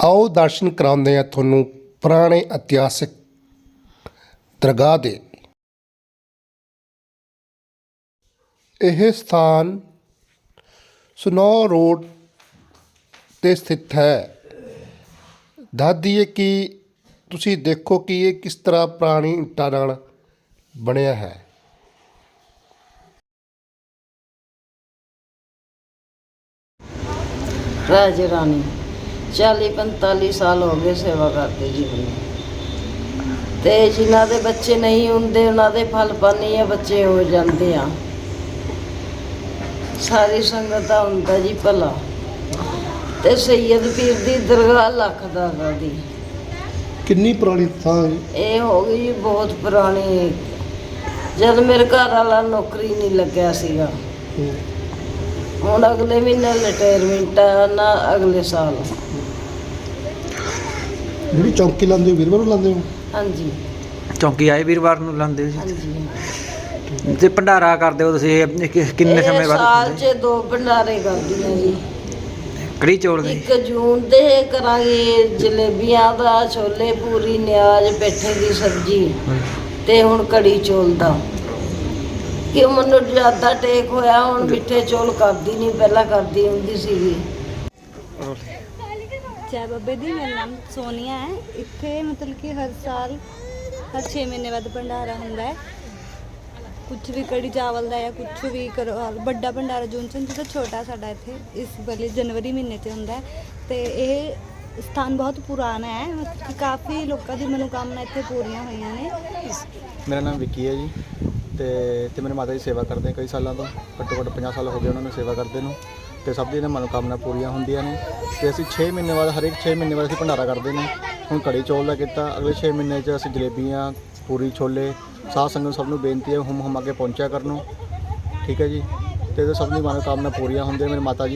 ਆਓ ਦਰਸ਼ਨ ਕਰਾਉਂਦੇ ਆ ਤੁਹਾਨੂੰ ਪੁਰਾਣੇ ਇਤਿਹਾਸਿਕ ਦਰਗਾਹ ਦੇ। ਇਹ ਸਥਾਨ ਸਨੋ ਰੋਡ ਤੇ ਸਥਿਤ ਹੈ। ਦੱਸ ਦਈਏ ਕਿ ਤੁਸੀਂ ਦੇਖੋ ਕਿ ਇਹ ਕਿਸ ਤਰ੍ਹਾਂ ਪੁਰਾਣੀ ਇੱਟਾਂ ਨਾਲ ਬਣਿਆ ਹੈ। ਰਾਜ ਰਾਣੀ 40 45 ਸਾਲ ਹੋ ਗਏ ਸੇਵਾ ਕਰਦੇ ਜੀ ਮੈਨੂੰ। ਤੇ ਜਿਨ੍ਹਾਂ ਦੇ ਬੱਚੇ ਨਹੀਂ ਹੁੰਦੇ ਉਹਨਾਂ ਦੇ ਫਲ ਪਾਣੀ ਆ ਬੱਚੇ ਹੋ ਜਾਂਦੇ ਆ ਸਾਰੀ ਸੰਗਤ ਦਾ ਹੁੰਦਾ ਜੀ ਭਲਾ। ਤੇ ਸੈਯਦ ਪੀਰ ਦੀ ਦਰਗਾਹ ਲੱਖ ਦਾ ਦੀ। ਕਿੰਨੀ ਪੁਰਾਣੀ ਥਾਂ ਹੈ? ਇਹ ਹੋ ਗਈ ਜੀ ਬਹੁਤ ਪੁਰਾਣੀ। ਜਦ ਮੇਰੇ ਘਰ ਵਾਲਾ ਨੌਕਰੀ ਨਹੀਂ ਲੱਗਿਆ ਸੀਗਾ। ਹੁਣ ਅਗਲੇ ਮਹੀਨੇ ਰਿਟਾਇਰਮੈਂਟ ਆ ਨਾ ਅਗਲੇ ਸਾਲ। ਜਿਹੜੀ ਚੌਂਕੀ ਲਾਉਂਦੇ ਹੋ ਵੀਰਵਾਰ ਨੂੰ ਲਾਉਂਦੇ ਹੋ? ਹਾਂਜੀ। ਚੌਂਕੀ ਆਏ ਵੀਰਵਾਰ ਨੂੰ ਲਾਉਂਦੇ ਹੋ ਹਾਂਜੀ। ਜੀ ਤੇ ਭੰਡਾਰਾ ਕਰਦੇ ਹੋ ਤੁਸੀਂ ਇਹ ਕਿ- ਕਿੰਨੇ ਇਹ ਸਮੇਂ ਸਾਲ ਬਾਅਦ 'ਚ ਦੋ ਭੰਡਾਰੇ ਕਰਦੀਆਂ ਜੀ। ਕੜੀ ਚੌਲ ਦੇ? 1 ਜੂਨ ਦੇ ਕਰਾਂਗੇ ਜਲੇਬੀਆਂ ਦਾ ਛੋਲੇ ਪੂਰੀ ਨਿਆਜ਼ ਪੇਠੇ ਦੀ ਸਬਜ਼ੀ ਤੇ ਹੁਣ ਕੜੀ ਚੌਲ ਦਾ। ਕਿ ਮੈਨੂੰ ਜ਼ਿਆਦਾ ਟੇਕ ਹੋਇਆ ਹੁਣ ਮਿੱਠੇ ਚੌਲ ਕਰਦੀ ਨਹੀਂ ਪਹਿਲਾਂ ਕਰਦੀ ਹੁੰਦੀ ਸੀਗੀ। ਜੈ ਬਾਬੇ ਦੀ, ਮੇਰਾ ਨਾਮ ਸੋਨੀਆ ਹੈ। ਇੱਥੇ ਮਤਲਬ ਕਿ ਹਰ ਸਾਲ, ਹਰ 6 ਮਹੀਨੇ ਬਾਅਦ ਭੰਡਾਰਾ ਹੁੰਦਾ ਹੈ। ਕੁਝ ਵੀ ਕੜੀ ਚਾਵਲ ਦਾ ਜਾਂ ਕੁਝ ਵੀ ਕਰੋ ਵੱਡਾ ਭੰਡਾਰਾ ਜੂਨ ਚ ਹੁੰਦਾ, ਛੋਟਾ ਸਾਡਾ ਇੱਥੇ, ਇਸ ਵੇਲੇ ਜਨਵਰੀ ਮਹੀਨੇ 'ਤੇ ਹੁੰਦਾ ਹੈ। ਤੇ ਇਹ ਸਥਾਨ ਬਹੁਤ ਪੁਰਾਣਾ ਹੈ, ਮਤਲਬ ਕਿ ਕਾਫੀ ਲੋਕਾਂ ਦੀ ਮਨੋਕਾਮਨਾ ਇੱਥੇ ਪੂਰੀਆਂ ਹੋਈਆਂ ਨੇ। ਮੇਰਾ ਨਾਮ ਵਿੱਕੀ ਹੈ ਜੀ, ਤੇ ਤੇ ਮੇਰੇ ਮਾਤਾ ਜੀ ਸੇਵਾ ਕਰਦੇ ਕਈ ਸਾਲਾਂ ਤੋਂ। ਘੱਟੋ ਘੱਟ 50 ਸਾਲ ਹੋ ਗਏ ਉਹਨਾਂ ਨੂੰ ਸੇਵਾ ਕਰਦੇ ਨੂੰ। ਤੇ ਸਭ ਦੀਆਂ ਮਨੋਕਾਮਨਾ ਪੂਰੀਆਂ ਹੁੰਦੀਆਂ ਨੇ ਤੇ ਅਸੀਂ 6 ਮਹੀਨੇ ਬਾਅਦ, ਹਰੇਕ 6 ਮਹੀਨੇ ਬਾਅਦ ਅਸੀਂ ਭੰਡਾਰਾ ਕਰਦੇ ਨੇ। ਹੁਣ ਕੜੀ ਚੌਲ ਦਾ ਕੀਤਾ, ਅਗਲੇ 6 ਮਹੀਨੇ 'ਚ ਅਸੀਂ ਜਲੇਬੀਆਂ, ਪੂਰੀ ਛੋਲੇ, ਸਾਧ ਸੰਗਤ ਸਭ ਨੂੰ ਬੇਨਤੀ ਹੈ ਹੁਮ ਹੁਮ ਅੱਗੇ ਪਹੁੰਚਿਆ ਕਰਨ। ਠੀਕ ਹੈ ਜੀ? ਤੇ ਇਹਦੇ ਸਭ ਦੀ ਮਨੋਕਾਮਨਾ ਪੂਰੀਆਂ ਹੁੰਦੀਆਂ ਮੇਰੇ ਮਾਤਾ ਜੀ